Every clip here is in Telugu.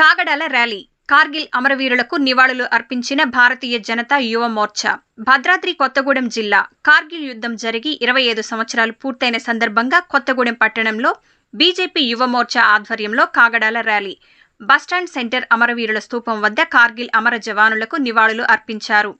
కాగడాల ర్యాలీ. కార్గిల్ అమరవీరులకు నివాళులు అర్పించిన భారతీయ జనతా యువ మోర్చా. భద్రాద్రి కొత్తగూడెం జిల్లా కార్గిల్ యుద్ధం జరిగి ఇరవై ఐదు సంవత్సరాలు పూర్తయిన సందర్భంగా కొత్తగూడెం పట్టణంలో బీజేపీ యువ మోర్చా ఆధ్వర్యంలో కాగడాల ర్యాలీ. బస్టాండ్ సెంటర్ అమరవీరుల స్థూపం వద్ద కార్గిల్ అమర జవానులకు నివాళులు అర్పించారు.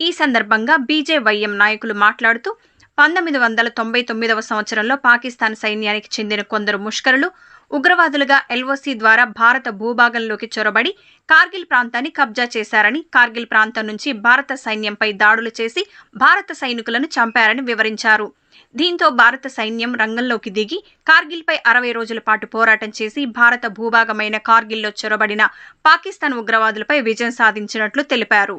ఈ సందర్భంగా బీజేవైఎం నాయకులు మాట్లాడుతూ పంతొమ్మిది వందల తొంభై తొమ్మిదవ సంవత్సరంలో పాకిస్తాన్ సైన్యానికి చెందిన కొందరు ముష్కరులు ఉగ్రవాదులుగా ఎల్ఓసి ద్వారా భారత భూభాగంలోకి చొరబడి కార్గిల్ ప్రాంతాన్ని కబ్జా చేశారని కార్గిల్ ప్రాంతం నుంచి భారత సైన్యంపై దాడులు చేసి భారత సైనికులను చంపారని వివరించారు. దీంతో భారత సైన్యం రంగంలోకి దిగి కార్గిల్పై అరవై రోజుల పాటు పోరాటం చేసి భారత భూభాగమైన కార్గిల్లో చొరబడిన పాకిస్తాన్ ఉగ్రవాదులపై విజయం సాధించినట్లు తెలిపారు.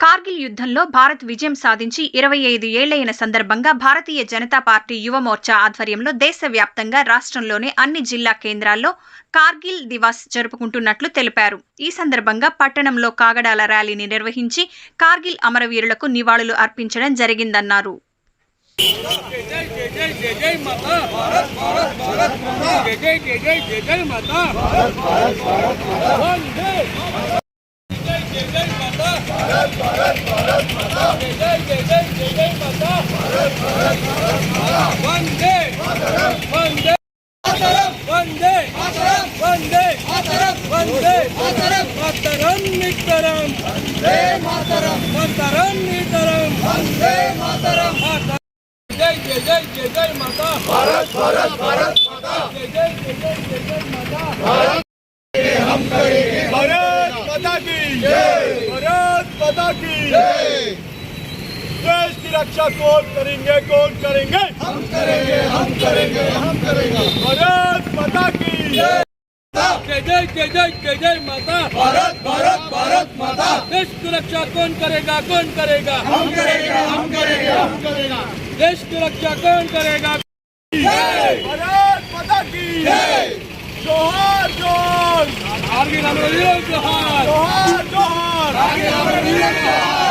కార్గిల్ యుద్ధంలో భారత్ విజయం సాధించి ఇరవై ఐదు ఏళ్ళైన సందర్భంగా భారతీయ జనతా పార్టీ యువమోర్చా ఆధ్వర్యంలో దేశవ్యాప్తంగా రాష్ట్రంలోని అన్ని జిల్లా కేంద్రాల్లో కార్గిల్ దివాస్ జరుపుకుంటున్నట్లు తెలిపారు. ఈ సందర్భంగా పట్టణంలో కాగడాల ర్యాలీని నిర్వహించి కార్గిల్ అమరవీరులకు నివాళులు అర్పించడం జరిగిందన్నారు. भारत भारत भारत माता जय जय जय जय जय जय माता भारत भारत भारत माता वंदे वंदे वंदे वंदे वंदे मातरम नितरम वंदे मातरम मातरम नितरम वंदे मातरम जय जय जय जय जय माता भारत भारत भारत माता जय जय जय जय जय जय माता भारत रक्षा कौन करेंगे कौन करेंगे। हम करेंगे हम करेंगे हम करेंगे। भारत माता की जय। जय जय जय जय माता। भारत भारत भारत माता। देश की रक्षा कौन करेगा कौन करेगा? हम करेंगे हम करेंगे हम करेगा। देश की रक्षा कौन करेगा? भारत माता की जोहार जोहार। आगे जोहार। जोहार जोहार। आगे जोहार।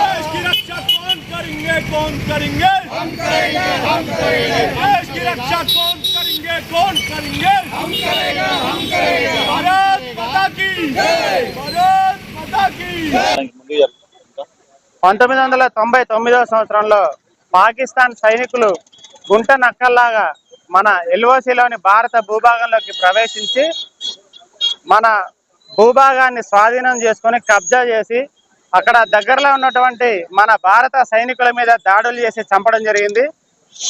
कौन करेंगे हम करेंगे हम करेंगे देश की रक्षा कौन करेंगे कौन करेंगे हम करेंगे हम करेंगे भारत माता की भारत माता की పంతొమ్మిది వందల తొంభై తొమ్మిదవ సంవత్సరంలో పాకిస్తాన్ సైనికులు గుంట నక్కల్లాగా మన ఎల్ఓసిలోని భారత భూభాగంలోకి ప్రవేశించి మన భూభాగాన్ని స్వాధీనం చేసుకొని కబ్జా చేసి అక్కడ దగ్గరలో ఉన్నటువంటి మన భారత సైనికుల మీద దాడులు చేసి చంపడం జరిగింది.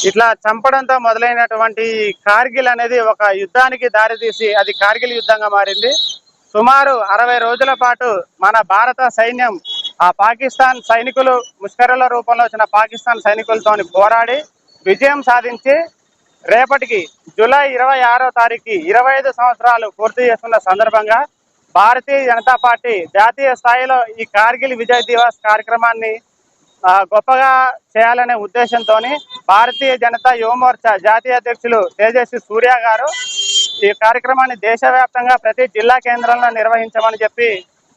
ఇట్లా చంపడంతో మొదలైనటువంటి కార్గిల్ అనేది ఒక యుద్ధానికి దారితీసి అది కార్గిల్ యుద్ధంగా మారింది. సుమారు అరవై రోజుల పాటు మన భారత సైన్యం ఆ పాకిస్తాన్ సైనికులు ముష్కరుల రూపంలో వచ్చిన పాకిస్తాన్ సైనికులతో పోరాడి విజయం సాధించి రేపటికి జూలై ఇరవై ఆరో తారీఖు ఇరవై ఐదు సంవత్సరాలు పూర్తి చేసుకున్న సందర్భంగా భారతీయ జనతా పార్టీ జాతీయ స్థాయిలో ఈ కార్గిల్ విజయ్ దివాస్ కార్యక్రమాన్ని గొప్పగా చేయాలనే ఉద్దేశంతో భారతీయ జనతా యువమోర్చా జాతీయ అధ్యక్షులు తేజస్వి సూర్య గారు ఈ కార్యక్రమాన్ని దేశవ్యాప్తంగా ప్రతి జిల్లా కేంద్రంలో నిర్వహించమని చెప్పి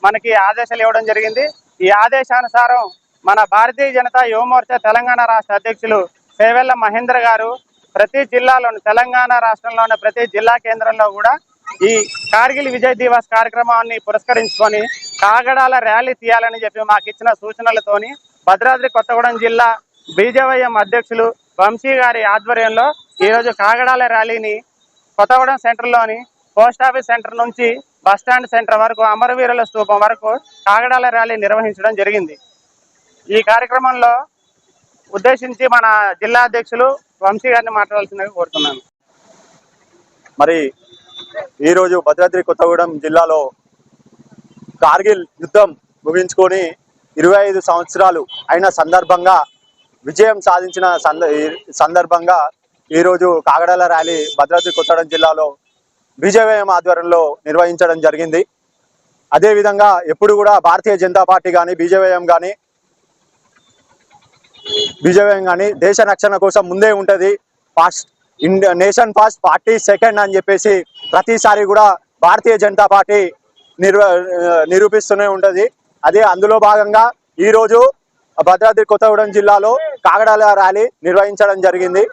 మనకి ఆదేశాలు ఇవ్వడం జరిగింది. ఈ ఆదేశానుసారం మన భారతీయ జనతా యువమోర్చా తెలంగాణ రాష్ట్ర అధ్యక్షులు సేవెల్ల మహేంద్ర గారు ప్రతి జిల్లాలోని తెలంగాణ రాష్ట్రంలోని ప్రతి జిల్లా కేంద్రంలో కూడా ఈ కార్గిల్ విజయ్ దివాస్ కార్యక్రమాన్ని పురస్కరించుకొని కాగడాల ర్యాలీ తీయాలని చెప్పి మాకు ఇచ్చిన సూచనలతోని భద్రాద్రి కొత్తగూడెం జిల్లా బీజేవైఎం అధ్యక్షులు వంశీ గారి ఆధ్వర్యంలో ఈరోజు కాగడాల ర్యాలీని కొత్తగూడెం సెంటర్లోని పోస్ట్ ఆఫీస్ సెంటర్ నుంచి బస్ స్టాండ్ సెంటర్ వరకు అమరవీరుల స్థూపం వరకు కాగడాల ర్యాలీ నిర్వహించడం జరిగింది. ఈ కార్యక్రమంలో ఉద్దేశించి మన జిల్లా అధ్యక్షులు వంశీ గారిని మాట్లాడాల్సిందిగా కోరుతున్నాను. మరి ఈరోజు భద్రాద్రి కొత్తగూడెం జిల్లాలో కార్గిల్ యుద్ధం ముగించుకొని ఇరవై ఐదు సంవత్సరాలు అయిన సందర్భంగా విజయం సాధించిన సంద ఈ సందర్భంగా ఈరోజు కాగడాల ర్యాలీ భద్రాద్రి కొత్తగూడెం జిల్లాలో బీజేపీఎం ఆధ్వర్యంలో నిర్వహించడం జరిగింది. అదేవిధంగా ఎప్పుడు కూడా భారతీయ జనతా పార్టీ కానీ బీజేపీఎం కానీ బీజేపీఎం కానీ దేశ రక్షణ కోసం ముందే ఉంటుంది. First India nation first party second అని చెప్పేసి ప్రతిసారి కూడా భారతీయ జనతా పార్టీ నిర్వ నిరూపిస్తూనే ఉంటది. అదే అందులో భాగంగా ఈ రోజు భద్రాద్రి కొత్తగూడెం జిల్లాలో కాగడాల ర్యాలీ నిర్వహించడం జరిగింది.